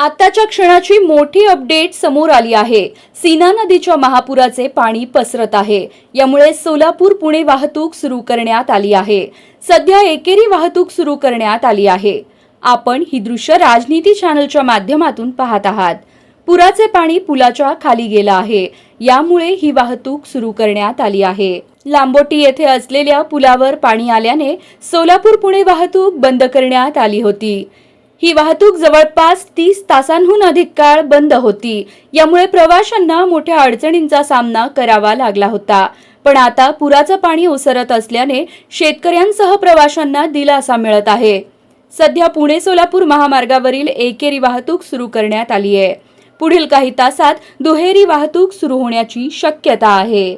आताच्या क्षणाची मोठी अपडेट समोर आली आहे. सीना नदीच्या महापुराचे पाणी पसरत आहे. यामुळे सोलापूर पुणे वाहतूक सुरू करण्यात आली आहे. सध्या एकेरी वाहतूक सुरू करण्यात आली आहे. आपण ही दृश्य राजनीती चॅनलच्या माध्यमातून पाहत आहात. पुराचे पाणी पुलाच्या खाली गेलं आहे. यामुळे ही वाहतूक सुरू करण्यात आली आहे. लांबोटी येथे असलेल्या पुलावर पाणी आल्याने सोलापूर पुणे वाहतूक बंद करण्यात आली होती. ही वाहतूक जवळपास तीस तासांहून अधिक काळ बंद होती. यामुळे प्रवाशांना मोठ्या अडचणींचा सामना करावा लागला होता. पण आता पुराचं पाणी ओसरत असल्याने शेतकऱ्यांसह प्रवाशांना दिलासा मिळत आहे. सध्या पुणे सोलापूर महामार्गावरील एकेरी वाहतूक सुरू करण्यात आली आहे पुढील काही तासात दुहेरी वाहतूक सुरू होण्याची शक्यता आहे.